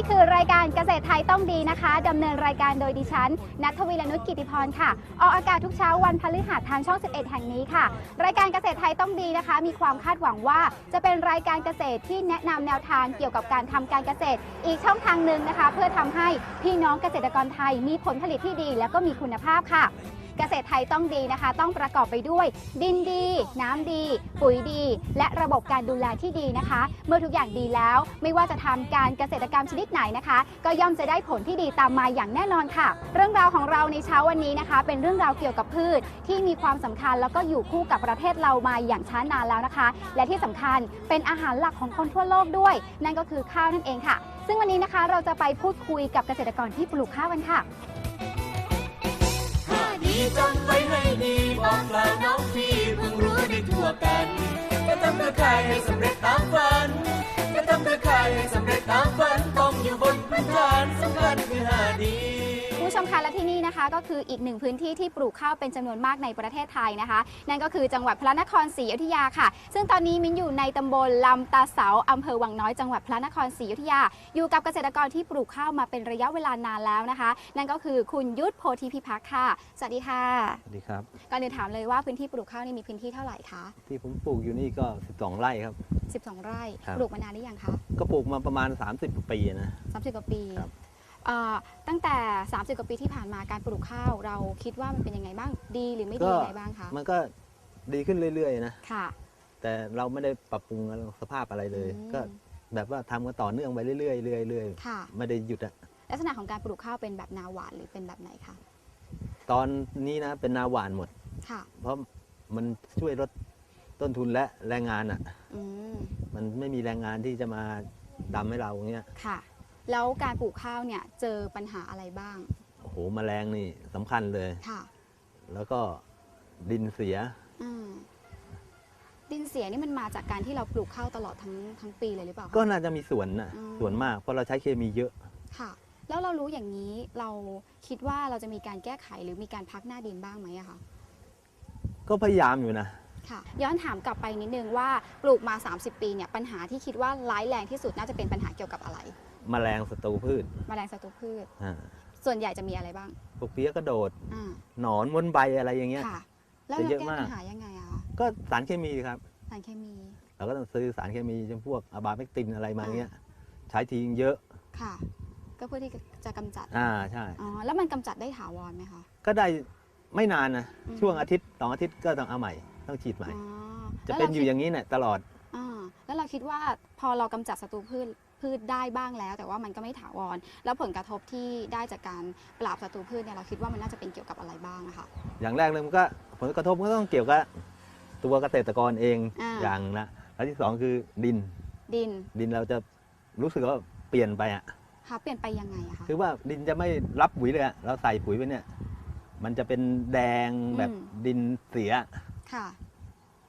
นี่คือรายการเกษตรไทยต้องดีนะคะดำเนินรายการโดยดิฉันนัทวีรนุชกิติพรค่ะ ออกอากาศทุกเช้าวันพฤหัสทางช่อง 11 แห่งนี้ค่ะ รายการเกษตรไทยต้องดีนะคะ มีความคาดหวังว่าจะเป็นรายการเกษตรที่แนะนำแนวทางเกี่ยวกับการทำการเกษตร อีกช่องทางหนึ่งนะคะ เพื่อทำให้พี่น้องเกษตรกรไทยมีผลผลิตที่ดี และก็มีคุณภาพค่ะ เกษตรไทยต้องดีนะคะ ต้องประกอบไปด้วย ดินดี น้ำดี ปุ๋ยดี และระบบการดูแลที่ดีนะคะ เมื่อทุกอย่างดีแล้ว ไม่ว่าจะทำการเกษตรกรรมชนิดไหนนะคะ ก็ย่อมจะได้ผลที่ดีตามมาอย่างแน่นอนค่ะ เรื่องราวของเราในเช้าวันนี้นะคะ เป็นเรื่องราวเกี่ยวกับพืชที่มีความสำคัญแล้วก็อยู่คู่กับประเทศเรามาอย่างช้านานแล้วนะคะ และที่สำคัญเป็นอาหารหลักของคนทั่วโลกด้วย นั่นก็คือข้าวนั่นเองค่ะ ซึ่งวันนี้นะคะเราจะไปพูดคุยกับเกษตรกรที่ปลูกข้าวกันค่ะ จำไว้ให้ดีบอกกล่าวน้องพี่เพิ่งรู้ได้ทั่วกันจะทำเพื่อใครให้สำเร็จตามฝันจะทำเพื่อใครให้สำเร็จตามฝันต้องอยู่บนพื้นฐานสำคัญคือ นี่นะคะก็คืออีกหนึ่งพื้นที่ที่ปลูกข้าวเป็นจำนวนมากในประเทศไทยนะคะ นั่นก็คือจังหวัดพระนครศรีอยุธยาค่ะ ซึ่งตอนนี้มิ้นอยู่ในตำบลลำตาเสาอำเภอวังน้อยจังหวัดพระนครศรีอยุธยา อยู่กับเกษตรกรที่ปลูกข้าวมาเป็นระยะเวลานานแล้วนะคะ นั่นก็คือคุณยุทธโพธิพิพักษ์ค่ะ สวัสดีค่ะ สวัสดีครับก่อนอื่นถามเลยว่าพื้นที่ปลูกข้าวนี่มีพื้นที่เท่าไหร่คะที่ผมปลูกอยู่นี่ก็ 12 ไร่ครับ 12 ไร่ครับปลูกมานานหรือยังคะก็ปลูกมาประมาณ 30กว่าปีนะ30กว่าปีครับเอ่อ ตั้งแต่ 30 กว่าปีที่ผ่านมาการปลูกข้าว เราคิดว่ามันเป็นยังไงบ้างดีหรือไม่ดียังไงบ้างคะมันก็ดีขึ้นเรื่อยๆนะค่ะ แต่เราไม่ได้ปรับปรุงสภาพอะไรเลยอืมก็แบบว่าทำกันต่อเนื่องไปเรื่อยๆเรื่อยค่ะๆไม่ได้หยุดอะลักษณะของการปลูกข้าวเป็นแบบนาหวานหรือเป็นแบบไหนคะตอนนี้นะเป็นนาหวานหมดค่ะเพราะมันช่วยลดต้นทุนและแรงงานอะอืมมันไม่มีแรงงานที่จะมาดำให้เราเงี้ยค่ะ แล้วการปลูกข้าวเนี่ยเจอปัญหาอะไรบ้าง โอ้โหแมลงนี่สำคัญเลย ค่ะ แล้วก็ดินเสีย อืมดินเสียนี่มันมาจากการที่เราปลูกข้าวตลอดทั้งทั้งปีเลยหรือเปล่าคะ ก็น่าจะมีส่วนนะอืม ส่วนมากเพราะเราใช้เคมีเยอะ ค่ะ แล้วเรารู้อย่างนี้เราคิดว่าเราจะมีการแก้ไขหรือมีการพักหน้าดินบ้างไหมอะคะ ก็พยายามอยู่นะ ค่ะ ย้อนถามกลับไปนิดนึงว่าปลูกมา 30 ปีเนี่ยปัญหาที่คิดว่าร้ายแรงที่สุดน่าจะเป็นปัญหาเกี่ยวกับอะไร แมลงศัตรูพืชแมลงศัตรูพืช อ่าส่วนใหญ่จะมีอะไรบ้างพวกเพี้ยกระโดด อ่าหนอนบนใบอะไรอย่างเงี้ย ค่ะ แล้วจะเราเยอะแก้มาก ปัญหายังไงอะคะก็สารเคมีครับ สารเคมี เราก็ต้องซื้อสารเคมีจำพวกอะบาเมกตินอะไรมาเงี้ย ใช้ทิ้งเยอะ ค่ะ ก็เพื่อที่จะกำจัด อ่าใช่ อ๋อ แล้วมันกำจัดได้ถาวรไหมคะ ก็ได้ไม่นานนะ อืม ช่วงอาทิตย์สองอาทิตย์ก็ต้องเอาใหม่ ต้องฉีดใหม่ อ๋อจะแล้วเป็นรอยู่อย่างนี้เนี่ยตลอด อ่าแล้วเราคิดว่าพอเรากำจัดศัตรูพืช พืชได้บ้างแล้ว แต่ว่ามันก็ไม่ถาวร แล้วผลกระทบที่ได้จากการปราบศัตรูพืชเนี่ยเราคิดว่ามันน่าจะเป็นเกี่ยวกับอะไรบ้างอะคะอย่างแรกเลยมันก็ผลกระทบก็ต้องเกี่ยวกับตัวเกษตรกรเองอ่าอย่างนะแล้วที่สองคือดินดิน ดินเราจะรู้สึกว่าเปลี่ยนไปอะค่ะเปลี่ยนไปยังไงอะคะคือว่าดินจะไม่รับปุ๋ยเลยอะเราใส่ปุ๋ยไปเนี่ย มันจะเป็นแดงแบบอืมดินเสีย ค่ะ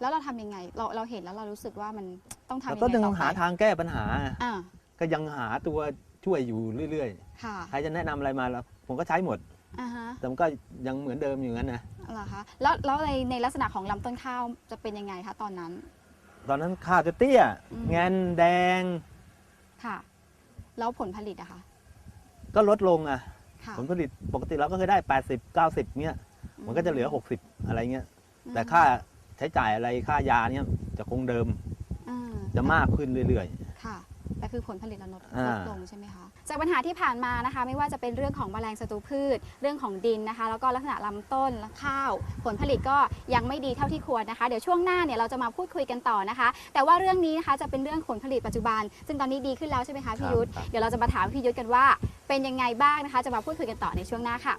แล้วเราทำยังไง เราเราเห็นแล้วเรารู้สึกว่ามันต้องทำเรายังก็ไงยังต่อไปหาทางแก้ปัญหาอ่า ก็ยังหาตัวช่วยอยู่เรื่อยค่ะๆ ใครจะแนะนำอะไรมาแล้วผมก็ใช้หมด อ่าฮะแต่มันก็ยังเหมือนเดิมอยู่งั้นนะ เหรอคะแล้วแล้วในในลักษณะของลำต้นข้าวจะเป็นยังไงคะตอนนั้น ตอนนั้นข้าวจะเตี้ย อืม แงนแดง ค่ะ แล้วผลผลิตอะคะก็ลดลงอะ ค่ะผลผลิตปกติเราก็เคยได้ 80 90เงี้ย มันก็จะเหลือ 60 อะไรเงี้ยอืมแต่ค่าใช้จ่ายอะไรค่ายาเนี่ยจะคงเดิม อ่าจะมากขึ้นเรื่อยค่ะ แต่คือผลผลิตเราลดอ่าลดลงใช่ไหมคะจากปัญหาที่ผ่านมานะคะ ไม่ว่าจะเป็นเรื่องของแมลงศัตรูพืช เรื่องของดินนะคะ แล้วก็ลักษณะลำต้นและข้าว ผลผลิตก็ยังไม่ดีเท่าที่ควรนะคะ เดี๋ยวช่วงหน้าเนี่ยเราจะมาพูดคุยกันต่อนะคะ แต่ว่าเรื่องนี้นะคะจะเป็นเรื่องผลผลิตปัจจุบัน ซึ่งตอนนี้ดีขึ้นแล้วใช่ไหมคะพี่ยุทธครับเดี๋ยวเราจะมาถามพี่ยุทธกันว่า เป็นยังไงบ้างนะคะ จะมาพูดคุยกันต่อในช่วงหน้าค่ะ